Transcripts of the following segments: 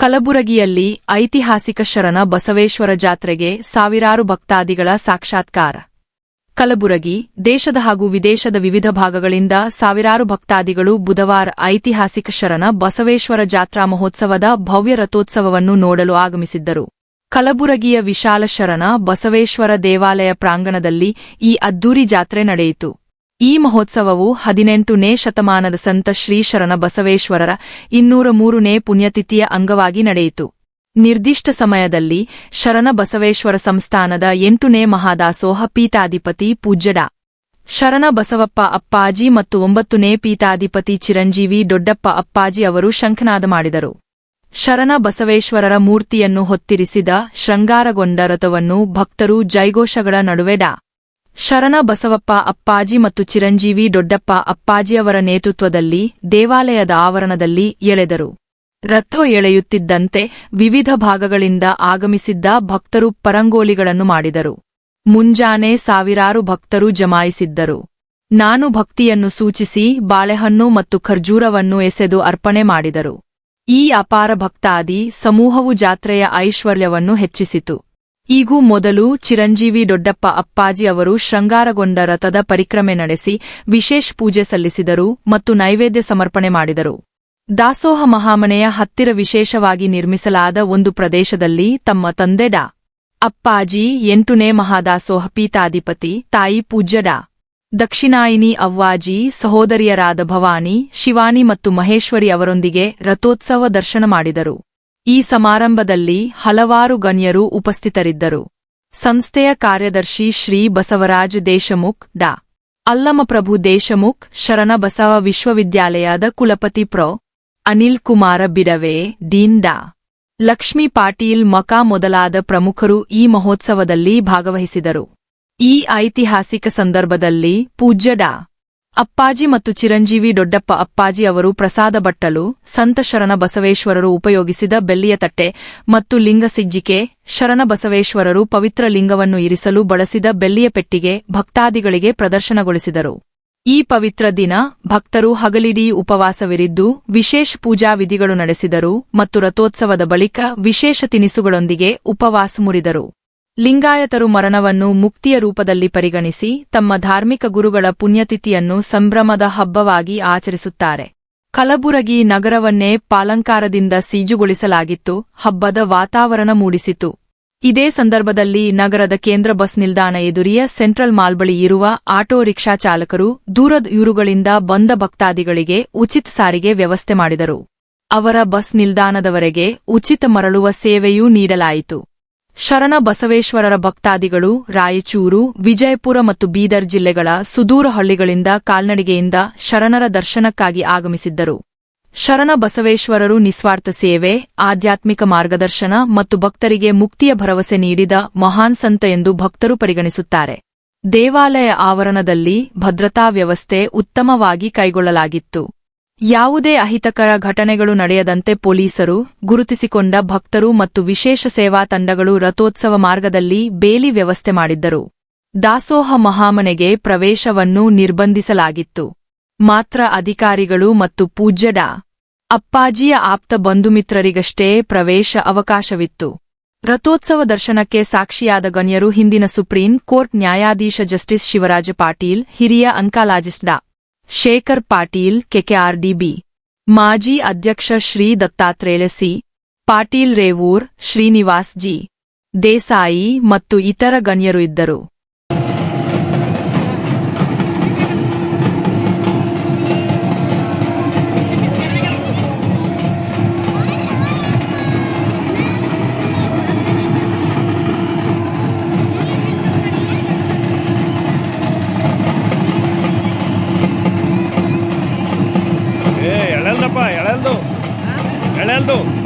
ಕಲಬುರಗಿಯಲ್ಲಿ ಐತಿಹಾಸಿಕ ಶರಣ ಬಸವೇಶ್ವರ ಜಾತ್ರೆಗೆ ಸಾವಿರಾರು ಭಕ್ತಾದಿಗಳ ಸಾಕ್ಷಾತ್ಕಾರ. ಕಲಬುರಗಿ, ದೇಶದ ಹಾಗೂ ವಿದೇಶದ ವಿವಿಧ ಭಾಗಗಳಿಂದ ಸಾವಿರಾರು ಭಕ್ತಾದಿಗಳು ಬುಧವಾರ ಐತಿಹಾಸಿಕ ಶರಣ ಬಸವೇಶ್ವರ ಜಾತ್ರಾ ಮಹೋತ್ಸವದ ಭವ್ಯ ರಥೋತ್ಸವವನ್ನು ನೋಡಲು ಆಗಮಿಸಿದ್ದರು. ಕಲಬುರಗಿಯ ವಿಶಾಲ ಶರಣ ಬಸವೇಶ್ವರ ದೇವಾಲಯ ಪ್ರಾಂಗಣದಲ್ಲಿ ಈ ಅದ್ದೂರಿ ಜಾತ್ರೆ ನಡೆಯಿತು. ಈ ಮಹೋತ್ಸವವು ಹದಿನೆಂಟನೇ ಶತಮಾನದ ಸಂತ ಶ್ರೀ ಶರಣ ಬಸವೇಶ್ವರರ ಇನ್ನೂರ ಮೂರನೇ ಪುಣ್ಯತಿಥಿಯ ಅಂಗವಾಗಿ ನಡೆಯಿತು. ನಿರ್ದಿಷ್ಟ ಸಮಯದಲ್ಲಿ ಶರಣ ಬಸವೇಶ್ವರ ಸಂಸ್ಥಾನದ ಎಂಟನೇ ಮಹಾದಾಸೋಹ ಪೀಠಾಧಿಪತಿ ಪೂಜ್ಯಡ ಶರಣ ಬಸವಪ್ಪ ಅಪ್ಪಾಜಿ ಮತ್ತು ಒಂಬತ್ತನೇ ಪೀತಾಧಿಪತಿ ಚಿರಂಜೀವಿ ದೊಡ್ಡಪ್ಪ ಅಪ್ಪಾಜಿ ಅವರು ಶಂಖನಾದ ಮಾಡಿದರು. ಶರಣ ಬಸವೇಶ್ವರರ ಮೂರ್ತಿಯನ್ನು ಹೊತ್ತಿರಿಸಿದ ಶೃಂಗಾರಗೊಂಡ ರಥವನ್ನು ಭಕ್ತರು ಜೈಘೋಷಗಳ ನಡುವೆ ಡಾ. ಶರಣ ಬಸವಪ್ಪ ಅಪ್ಪಾಜಿ ಮತ್ತು ಚಿರಂಜೀವಿ ದೊಡ್ಡಪ್ಪ ಅಪ್ಪಾಜಿಯವರ ನೇತೃತ್ವದಲ್ಲಿ ದೇವಾಲಯದ ಆವರಣದಲ್ಲಿ ಎಳೆದರು. ರಥ ಎಳೆಯುತ್ತಿದ್ದಂತೆ ವಿವಿಧ ಭಾಗಗಳಿಂದ ಆಗಮಿಸಿದ್ದ ಭಕ್ತರು ಪರಂಗೋಲಿಗಳನ್ನು ಮಾಡಿದರು. ಮುಂಜಾನೆ ಸಾವಿರಾರು ಭಕ್ತರು ಜಮಾಯಿಸಿದ್ದರು. ನಾನು ಭಕ್ತಿಯನ್ನು ಸೂಚಿಸಿ ಬಾಳೆಹಣ್ಣು ಮತ್ತು ಖರ್ಜೂರವನ್ನು ಎಸೆದು ಅರ್ಪಣೆ ಮಾಡಿದರು. ಈ ಅಪಾರ ಭಕ್ತಾದಿ ಸಮೂಹವು ಜಾತ್ರೆಯ ಐಶ್ವರ್ಯವನ್ನು ಹೆಚ್ಚಿಸಿತು. ಈಗೂ ಮೊದಲು ಚಿರಂಜೀವಿ ದೊಡ್ಡಪ್ಪ ಅಪ್ಪಾಜಿ ಅವರು ಶೃಂಗಾರಗೊಂಡ ರಥದ ಪರಿಕ್ರಮೆ ನಡೆಸಿ ವಿಶೇಷ ಪೂಜೆ ಸಲ್ಲಿಸಿದರು ಮತ್ತು ನೈವೇದ್ಯ ಸಮರ್ಪಣೆ ಮಾಡಿದರು. ದಾಸೋಹ ಮಹಾಮನೆಯ ಹತ್ತಿರ ವಿಶೇಷವಾಗಿ ನಿರ್ಮಿಸಲಾದ ಒಂದು ಪ್ರದೇಶದಲ್ಲಿ ತಮ್ಮ ತಂದೆ ಡಾ. ಅಪ್ಪಾಜಿ, ಎಂಟುನೇ ಮಹಾದಾಸೋಹ ಪೀತಾಧಿಪತಿ ತಾಯಿ ಪೂಜ್ಯ ಡಾ. ದಕ್ಷಿಣಾಯಿನಿ ಅವ್ವಾಜಿ, ಸಹೋದರಿಯರಾದ ಭವಾನಿ, ಶಿವಾನಿ ಮತ್ತು ಮಹೇಶ್ವರಿ ಅವರೊಂದಿಗೆ ರಥೋತ್ಸವ ದರ್ಶನ ಮಾಡಿದರು. ಈ ಸಮಾರಂಭದಲ್ಲಿ ಹಲವಾರು ಗಣ್ಯರು ಉಪಸ್ಥಿತರಿದ್ದರು. ಸಂಸ್ಥೆಯ ಕಾರ್ಯದರ್ಶಿ ಶ್ರೀ ಬಸವರಾಜ್ ದೇಶಮುಖ್ ಡಾ. ಅಲ್ಲಮಪ್ರಭು ದೇಶಮುಖ್ ಶರಣ ಬಸವ ವಿಶ್ವವಿದ್ಯಾಲಯದ ಕುಲಪತಿ ಪ್ರೊ. ಅನಿಲ್ ಕುಮಾರ ಬಿಡವೆ, ಡೀನ್ ಡಾ. ಲಕ್ಷ್ಮೀ ಪಾಟೀಲ್ ಮಕಾ ಮೊದಲಾದ ಪ್ರಮುಖರು ಈ ಮಹೋತ್ಸವದಲ್ಲಿ ಭಾಗವಹಿಸಿದರು. ಈ ಐತಿಹಾಸಿಕ ಸಂದರ್ಭದಲ್ಲಿ ಪೂಜ್ಯ ಡಾ. ಅಪ್ಪಾಜಿ ಮತ್ತು ಚಿರಂಜೀವಿ ದೊಡ್ಡಪ್ಪ ಅಪ್ಪಾಜಿ ಅವರು ಪ್ರಸಾದ ಬಟ್ಟಲು ಸಂತ ಶರಣ ಬಸವೇಶ್ವರರು ಉಪಯೋಗಿಸಿದ ಬೆಳ್ಳಿಯ ತಟ್ಟೆ ಮತ್ತು ಲಿಂಗ ಸಿಜ್ಜಿಕೆ, ಶರಣ ಬಸವೇಶ್ವರರು ಪವಿತ್ರ ಲಿಂಗವನ್ನು ಇರಿಸಲು ಬಳಸಿದ ಬೆಳ್ಳಿಯ ಪೆಟ್ಟಿಗೆ ಭಕ್ತಾದಿಗಳಿಗೆ ಪ್ರದರ್ಶನಗೊಳಿಸಿದರು. ಈ ಪವಿತ್ರ ದಿನ ಭಕ್ತರು ಹಗಲಿಡೀ ಉಪವಾಸವಿರಿದ್ದು ವಿಶೇಷ ಪೂಜಾ ವಿಧಿಗಳು ನಡೆಸಿದರು ಮತ್ತು ರಥೋತ್ಸವದ ಬಳಿಕ ವಿಶೇಷ ತಿನಿಸುಗಳೊಂದಿಗೆ ಉಪವಾಸ ಮುರಿದರು. ಲಿಂಗಾಯತರು ಮರಣವನ್ನು ಮುಕ್ತಿಯ ರೂಪದಲ್ಲಿ ಪರಿಗಣಿಸಿ ತಮ್ಮ ಧಾರ್ಮಿಕ ಗುರುಗಳ ಪುಣ್ಯತಿಥಿಯನ್ನು ಸಂಭ್ರಮದ ಹಬ್ಬವಾಗಿ ಆಚರಿಸುತ್ತಾರೆ. ಕಲಬುರಗಿ ನಗರವನ್ನೇ ಪಾಲಂಕಾರದಿಂದ ಸೀಜುಗೊಳಿಸಲಾಗಿತ್ತು, ಹಬ್ಬದ ವಾತಾವರಣ ಮೂಡಿಸಿತು. ಇದೇ ಸಂದರ್ಭದಲ್ಲಿ ನಗರದ ಕೇಂದ್ರ ಬಸ್ ನಿಲ್ದಾಣ ಎದುರಿಯ ಸೆಂಟ್ರಲ್ ಮಾಲ್ ಬಳಿ ಇರುವ ಆಟೋ ರಿಕ್ಷಾ ಚಾಲಕರು ದೂರದ ಊರುಗಳಿಂದ ಬಂದ ಭಕ್ತಾದಿಗಳಿಗೆ ಉಚಿತ ಸಾರಿಗೆ ವ್ಯವಸ್ಥೆ ಮಾಡಿದರು. ಅವರ ಬಸ್ ನಿಲ್ದಾಣದವರೆಗೆ ಉಚಿತ ಮರಳುವ ಸೇವೆಯೂ ನೀಡಲಾಯಿತು. ಶರಣ ಬಸವೇಶ್ವರರ ಭಕ್ತಾದಿಗಳು, ರಾಯಚೂರು, ವಿಜಯಪುರ ಮತ್ತು ಬೀದರ್ ಜಿಲ್ಲೆಗಳ ಸುದೂರ ಹಳ್ಳಿಗಳಿಂದ ಕಾಲ್ನಡಿಗೆಯಿಂದ ಶರಣರ ದರ್ಶನಕ್ಕಾಗಿ ಆಗಮಿಸಿದ್ದರು. ಶರಣ ಬಸವೇಶ್ವರರು ನಿಸ್ವಾರ್ಥ ಸೇವೆ, ಆಧ್ಯಾತ್ಮಿಕ ಮಾರ್ಗದರ್ಶನ ಮತ್ತು ಭಕ್ತರಿಗೆ ಮುಕ್ತಿಯ ಭರವಸೆ ನೀಡಿದ ಮಹಾನ್ ಸಂತ ಎಂದು ಭಕ್ತರು ಪರಿಗಣಿಸುತ್ತಾರೆ. ದೇವಾಲಯ ಆವರಣದಲ್ಲಿ ಭದ್ರತಾ ವ್ಯವಸ್ಥೆ ಉತ್ತಮವಾಗಿ ಕೈಗೊಳ್ಳಲಾಗಿತ್ತು. ಯಾವುದೇ ಅಹಿತಕರ ಘಟನೆಗಳು ನಡೆಯದಂತೆ ಪೊಲೀಸರು ಗುರುತಿಸಿಕೊಂಡ ಭಕ್ತರು ಮತ್ತು ವಿಶೇಷ ಸೇವಾ ತಂಡಗಳು ರಥೋತ್ಸವ ಮಾರ್ಗದಲ್ಲಿ ಬೇಲಿ ವ್ಯವಸ್ಥೆ ಮಾಡಿದ್ದರು. ದಾಸೋಹ ಮಹಾಮನೆಗೆ ಪ್ರವೇಶವನ್ನು ನಿರ್ಬಂಧಿಸಲಾಗಿತ್ತು. ಮಾತ್ರ ಅಧಿಕಾರಿಗಳು ಮತ್ತು ಪೂಜ್ಯ ಅಪ್ಪಾಜಿಯ ಆಪ್ತ ಬಂಧುಮಿತ್ರರಿಗಷ್ಟೇ ಪ್ರವೇಶ ಅವಕಾಶವಿತ್ತು. ರಥೋತ್ಸವ ದರ್ಶನಕ್ಕೆ ಸಾಕ್ಷಿಯಾದ ಗಣ್ಯರು ಹಿಂದಿನ ಸುಪ್ರೀಂ ಕೋರ್ಟ್ ನ್ಯಾಯಾಧೀಶ ಜಸ್ಟಿಸ್ ಶಿವರಾಜ ಪಾಟೀಲ್, ಹಿರಿಯ ಅಂಕಾಲಾಜಿಸ್ಟ್ ಡಾ. ಶೇಖರ್ ಪಾಟೀಲ್, ಕೆಕೆಆರ್ಡಿಬಿ. ಮಾಜಿ ಅಧ್ಯಕ್ಷ ಶ್ರೀ ದತ್ತಾತ್ರೇಯ ಸಿ. ಪಾಟೀಲ್ ರೇವೂರ್, ಶ್ರೀನಿವಾಸ್ ಜಿ. ದೇಸಾಯಿ ಮತ್ತು ಇತರ ಗಣ್ಯರು ಇದ್ದರು. 도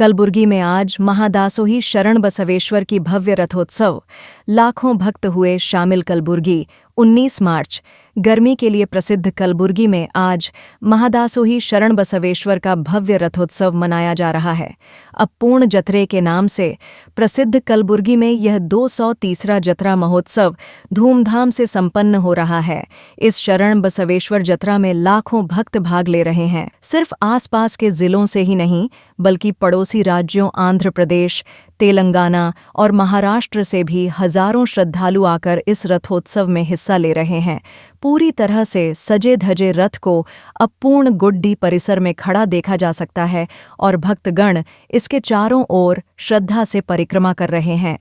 कलबुर्गी में आज महादासोही शरण बसवेश्वर की भव्य रथोत्सव। लाखों भक्त हुए शामिल कलबुर्गी 19 मार्च, गर्मी के लिए प्रसिद्ध कलबुर्गी में आज महादासोही शरण बसवेश्वर का भव्य रथोत्सव मनाया जा रहा है। अब पूर्ण जत्रे के नाम से प्रसिद्ध कलबुर्गी में यह 230रा जत्रा महोत्सव धूमधाम से संपन्न हो रहा है। इस शरण बसवेश्वर जत्रा में लाखों भक्त भाग ले रहे हैं। सिर्फ़ आसपास के जिलों से ही नहीं, बल्कि पड़ोसी राज्यों, आंध्र प्रदेश तेलंगाना और महाराष्ट्र से भी हज़ारों श्रद्धालु आकर इस रथोत्सव में हिस्सा ले रहे हैं। पूरी तरह से सजे धजे रथ को अब पूर्ण गुड्डी परिसर में खड़ा देखा जा सकता है और भक्तगण इसके चारों ओर श्रद्धा से परिक्रमा कर रहे हैं।